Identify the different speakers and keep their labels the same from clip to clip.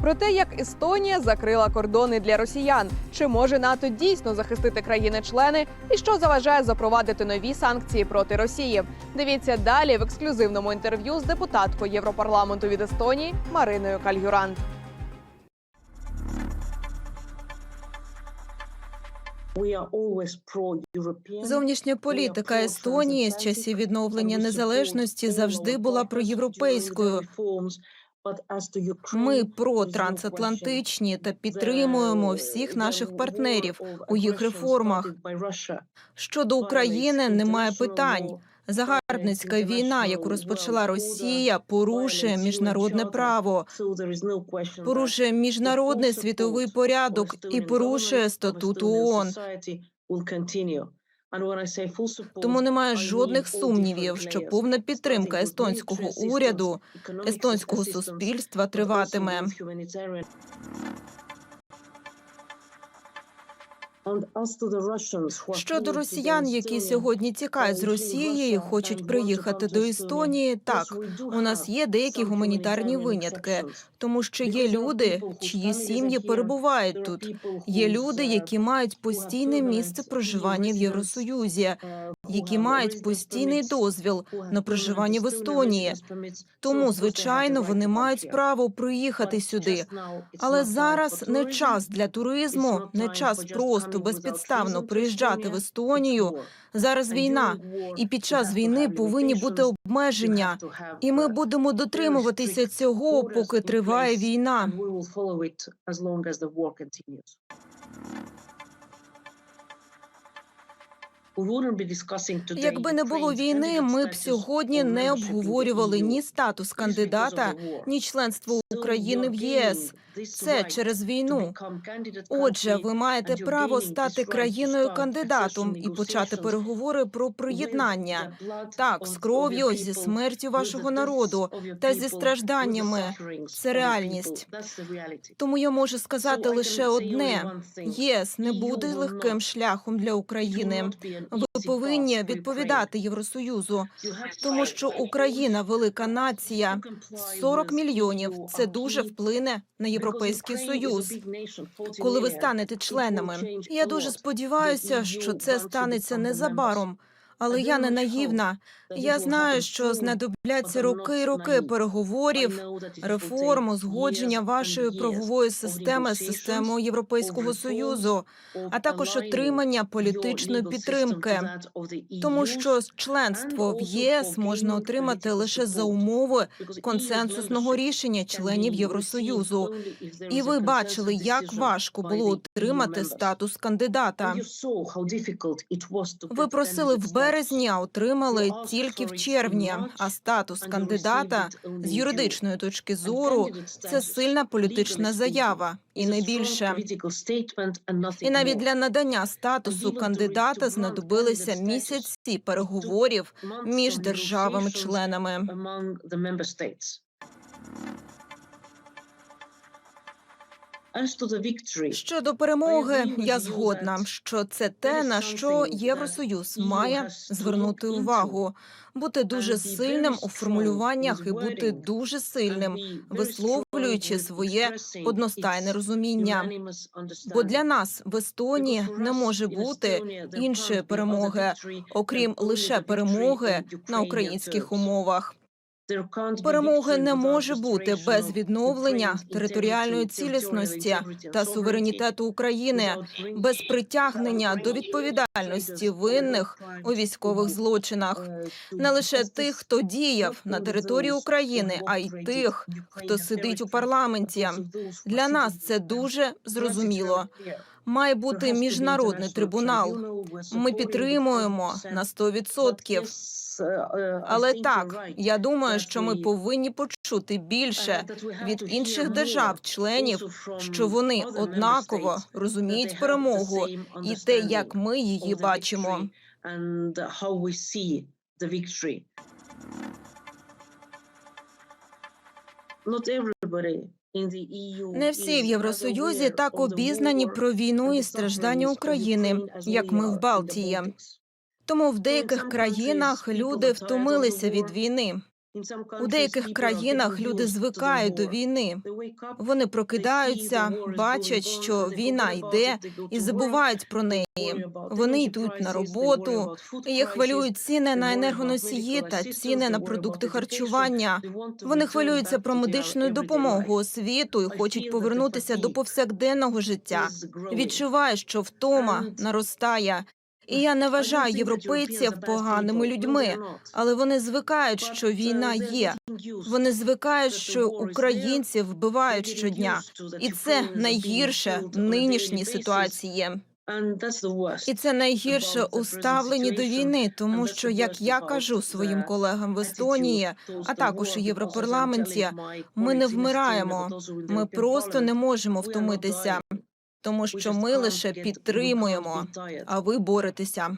Speaker 1: Про те, як Естонія закрила кордони для росіян, чи може НАТО дійсно захистити країни-члени, і що заважає запровадити нові санкції проти Росії. Дивіться далі в ексклюзивному інтерв'ю з депутаткою Європарламенту від Естонії Мариною Кальюрант.
Speaker 2: Зовнішня політика Естонії з часів відновлення незалежності завжди була проєвропейською. Ми протрансатлантичні та підтримуємо всіх наших партнерів у їх реформах. Щодо України немає питань. Загарбницька війна, яку розпочала Росія, порушує міжнародне право, порушує міжнародний світовий порядок і порушує статут ООН. Тому немає жодних сумнівів, що повна підтримка естонського уряду, естонського суспільства триватиме. Щодо росіян, які сьогодні тікають з Росії і хочуть приїхати до Естонії, так у нас є деякі гуманітарні винятки, тому що є люди, чиї сім'ї перебувають тут. Є люди, які мають постійне місце проживання в Євросоюзі, які мають постійний дозвіл на проживання в Естонії. Тому, звичайно, вони мають право приїхати сюди. Але зараз не час для туризму, не час просто безпідставно приїжджати в Естонію. Зараз війна, і під час війни повинні бути обмеження. І ми будемо дотримуватися цього, поки триває війна. Якби не було війни, ми б сьогодні не обговорювали ні статус кандидата, ні членство України в ЄС. Це через війну. Отже, ви маєте право стати країною кандидатом і почати переговори про приєднання. Так, з кров'ю, зі смертю вашого народу та зі стражданнями. Це реальність. Тому я можу сказати лише одне: ЄС не буде легким шляхом для України. Ви повинні відповідати Євросоюзу, тому що Україна велика нація. 40 мільйонів це дуже вплине на європейський союз. Коли ви станете членами, я дуже сподіваюся, що це станеться незабаром. Але я не наївна. Я знаю, що знадобляться роки і роки переговорів, реформ, узгодження вашої правової системи з системою Європейського союзу, а також отримання політичної підтримки. Тому що членство в ЄС можна отримати лише за умови консенсусного рішення членів Євросоюзу. І ви бачили, як важко було отримати статус кандидата. Ви просили в березні, а отримали тільки в червні. А статус кандидата з юридичної точки зору це сильна політична заява, і не більше. І навіть для надання статусу кандидата знадобилися місяці переговорів між державами-членами. Щодо перемоги, я згодна, що це те, на що Євросоюз має звернути увагу, бути дуже сильним у формулюваннях і бути дуже сильним, висловлюючи своє одностайне розуміння. Бо для нас в Естонії не може бути іншої перемоги, окрім лише перемоги на українських умовах. Перемоги не може бути без відновлення територіальної цілісності та суверенітету України, без притягнення до відповідальності винних у військових злочинах, не лише тих, хто діяв на території України, а й тих, хто сидить у парламенті. Для нас це дуже зрозуміло. Має бути міжнародний трибунал. Ми підтримуємо на 100%. Але так, я думаю, що ми повинні почути більше від інших держав-членів, що вони однаково розуміють перемогу і те, як ми її бачимо. Не всі в Євросоюзі так обізнані про війну і страждання України, як ми в Балтії. Тому в деяких країнах люди втомилися від війни. У деяких країнах люди звикають до війни. Вони прокидаються, бачать, що війна йде, і забувають про неї. Вони йдуть на роботу. Їх хвилюють ціни на енергоносії та ціни на продукти харчування. Вони хвилюються про медичну допомогу, освіту і хочуть повернутися до повсякденного життя. Відчуваю, що втома наростає. І я не вважаю європейців поганими людьми, але вони звикають, що війна є. Вони звикають, що українців вбивають щодня, і це найгірше в нинішній ситуації. І це найгірше у ставленні до війни, тому що, як я кажу своїм колегам в Естонії, а також у Європарламенті, ми не вмираємо. Ми просто не можемо втомитися, тому що ми лише підтримуємо, а ви боретеся.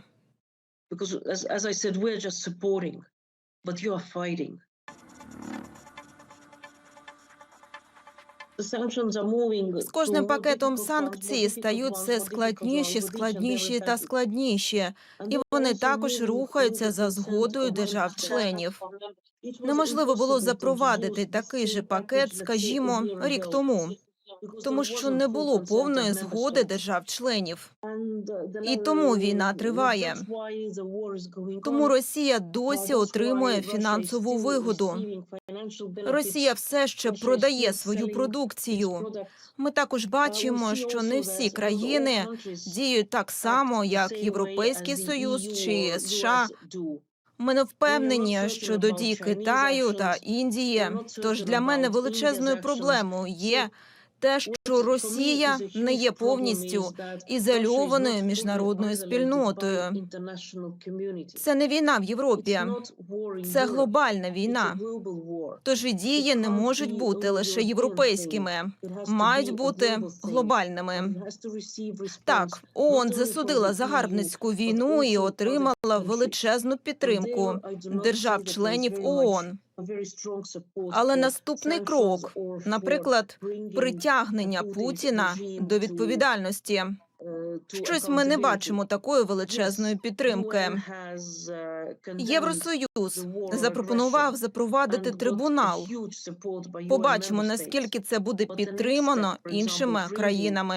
Speaker 2: З кожним пакетом санкцій стають все складніші, складніші та складніші, і вони також рухаються за згодою держав-членів. Неможливо було запровадити такий же пакет, скажімо, рік тому, тому що не було повної згоди держав-членів.
Speaker 3: Uh,
Speaker 2: І тому війна триває. Тому. Росія
Speaker 3: Uh,
Speaker 2: досі отримує фінансову вигоду. Росія все ще продає свою продукцію. Ми також
Speaker 3: Uh,
Speaker 2: бачимо, що не всі країни діють так само, як Європейський Союз чи США. Ми не впевнені щодо дій Китаю та. Індії. Тож для мене величезною проблемою є те, що Росія не є повністю ізольованою міжнародною спільнотою. Це не війна в Європі, це глобальна війна. Тож і дії не можуть бути лише європейськими, мають бути глобальними. Так, ООН засудила загарбницьку війну і отримала величезну підтримку держав-членів ООН. Але наступний крок, наприклад, притягнення Путіна до відповідальності. Щось ми не бачимо такої величезної підтримки.
Speaker 3: Uh,
Speaker 2: Євросоюз запропонував запровадити трибунал. Побачимо, наскільки це буде підтримано іншими країнами.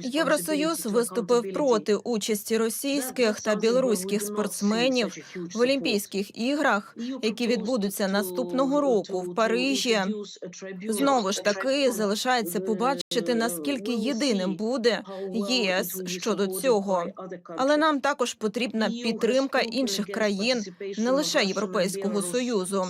Speaker 2: Євросоюз виступив проти участі російських та білоруських спортсменів в. Олімпійських іграх, які відбудуться наступного року в Парижі. Знову ж таки, залишається побачити, наскільки єдиним буде ЄС
Speaker 3: be
Speaker 2: щодо цього. Але нам також потрібна підтримка інших країн, не лише Європейського Союзу.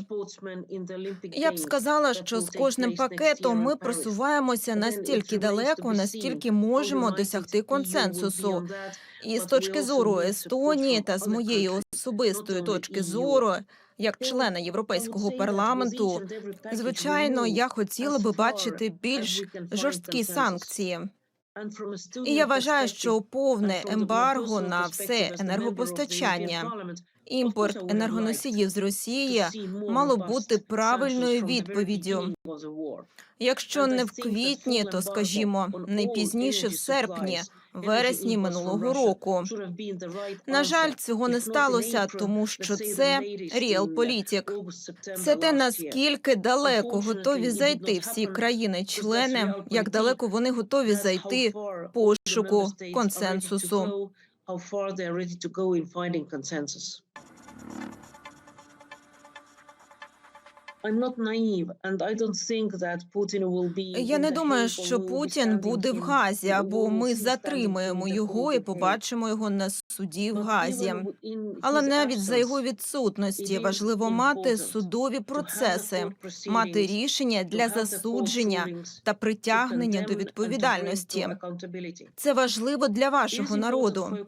Speaker 2: Я б сказала, що з кожним пакетом ми просуваємося настільки далеко,
Speaker 3: seen
Speaker 2: можемо досягти консенсусу. І з точки зору Естонії та з моєї особистої точки зору, як члена Європейського парламенту, звичайно, я хотіла би бачити більш жорсткі санкції. І я вважаю, що повне ембарго на все енергопостачання, імпорт енергоносіїв з Росії мало бути правильною відповіддю. Якщо не в квітні, то скажімо, не пізніше в серпні, вересні минулого року. На жаль, цього не сталося, тому що це
Speaker 3: September
Speaker 2: Це те, наскільки далеко готові зайти всі країни-члени, як далеко вони готові зайти пошуку консенсусу.
Speaker 3: how far they are ready to go in finding consensus.
Speaker 2: Я не думаю, що Путін буде в Газі, або ми затримаємо його і побачимо його на суді в Газі. Але навіть за його відсутності важливо мати судові процеси, мати рішення для засудження та притягнення до відповідальності. Це важливо для вашого народу.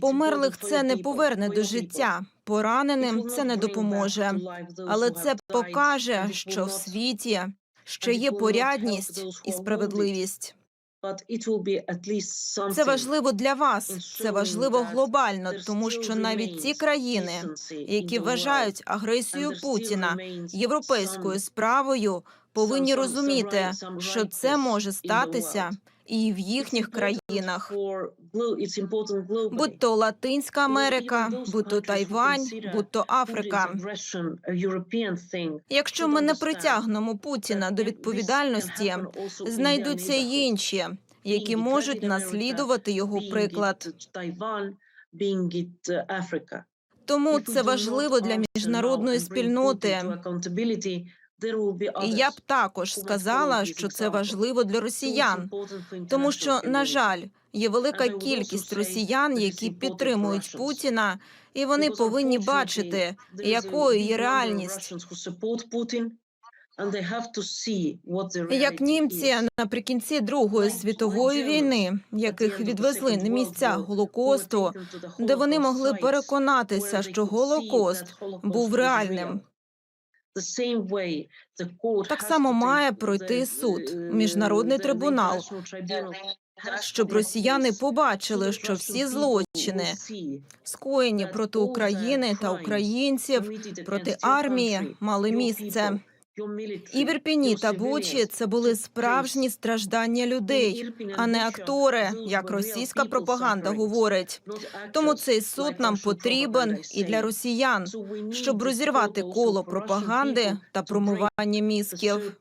Speaker 2: Померлих це не поверне до життя, пораненим це не допоможе. Але це покаже, що в світі ще є порядність і справедливість. Це важливо для вас, це важливо глобально, тому що навіть ті країни, які вважають агресію Путіна європейською справою, повинні розуміти, що це може статися. І в їхніх країнах. Будь то Латинська Америка, будь то Тайвань, будь то Африка. Якщо ми не притягнемо Путіна до відповідальності, знайдуться й інші, які можуть наслідувати його приклад. Тому це важливо для міжнародної спільноти. І я б також сказала, що це важливо для росіян, тому що, на жаль, є велика кількість росіян, які підтримують Путіна, і вони повинні бачити, якою є реальність. Як німці наприкінці Другої світової війни, яких відвезли на місця Голокосту, де вони могли переконатися, що Голокост був реальним.
Speaker 3: Так само має пройти суд, міжнародний трибунал,
Speaker 2: щоб росіяни побачили, що всі злочини, скоєні проти України та українців, проти армії, мали місце. І в Ірпіні та Бучі це були справжні страждання людей, а не актори, як російська пропаганда говорить. Тому цей суд нам потрібен і для росіян, щоб розірвати коло пропаганди та промивання мізків.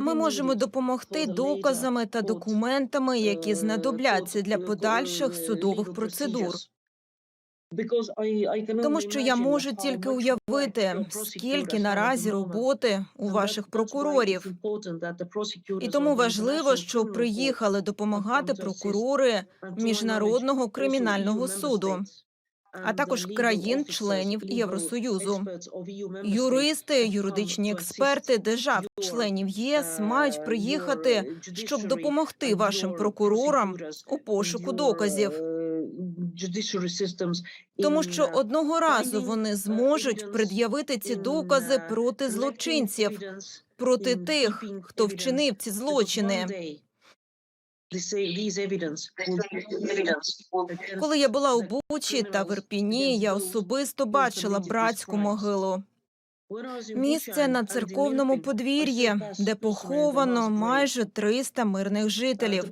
Speaker 2: Ми можемо допомогти доказами та документами, які знадобляться для подальших судових процедур. Тому що я можу тільки уявити, скільки наразі роботи у ваших прокурорів. І тому важливо, що приїхали допомагати прокурори міжнародного кримінального суду, а також країн-членів Євросоюзу. Юристи, юридичні експерти держав членів ЄС мають приїхати, щоб допомогти вашим прокурорам у пошуку доказів. Тому що одного разу вони зможуть пред'явити ці докази проти злочинців, проти тих, хто вчинив ці злочини. Коли я була у Бучі та в Ірпіні, я особисто бачила братську могилу. Місце на церковному подвір'ї, де поховано майже 300 мирних жителів.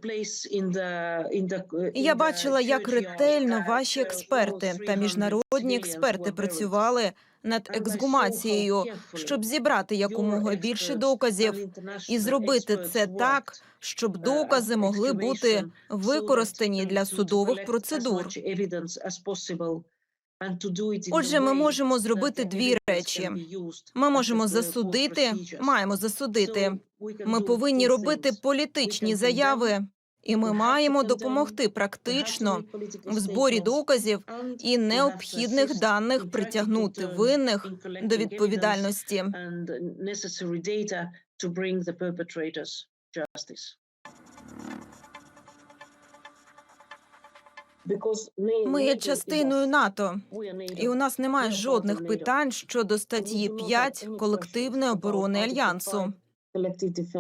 Speaker 2: І я бачила, як ретельно ваші експерти та міжнародні експерти працювали над ексгумацією, щоб зібрати якомога більше доказів і зробити це так, щоб докази могли бути використані для судових процедур. Отже, ми можемо зробити дві речі. Ми можемо засудити, маємо засудити. Ми повинні робити політичні заяви, і ми маємо допомогти практично в зборі доказів і необхідних даних притягнути винних до відповідальності. Ми є частиною НАТО, і у нас немає жодних питань щодо статті 5 колективної оборони альянсу.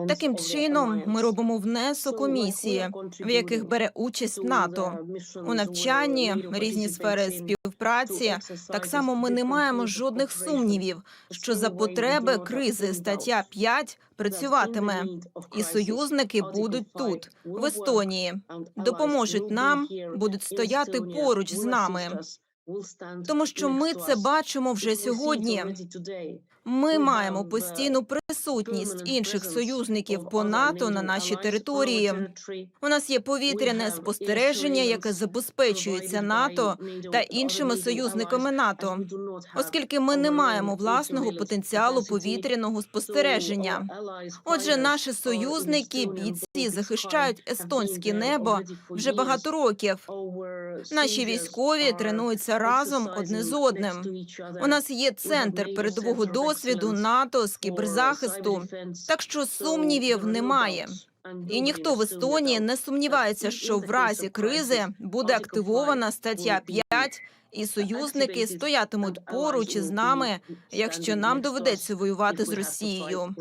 Speaker 2: Таким чином, ми робимо внесок у місії, в яких бере участь НАТО. у навчанні, різні сфери співпраці. Так само ми не маємо жодних сумнівів, що за потреби кризи стаття 5 працюватиме, і союзники будуть тут, в Естонії, допоможуть нам, будуть стояти поруч з нами. Тому що ми це бачимо вже сьогодні. Ми маємо постійну присутність інших союзників по НАТО на нашій території. У нас є повітряне спостереження, яке забезпечується НАТО та іншими союзниками НАТО, оскільки ми не маємо власного потенціалу повітряного спостереження. Отже, наші союзники бійці захищають естонське небо вже багато років. Наші військові тренуються разом одне з одним. У нас є центр передового досвіду НАТО з кіберзахисту, так що сумнівів немає. І ніхто в Естонії не сумнівається, що в разі кризи буде активована стаття 5, і союзники стоятимуть поруч із нами, якщо нам доведеться воювати з Росією.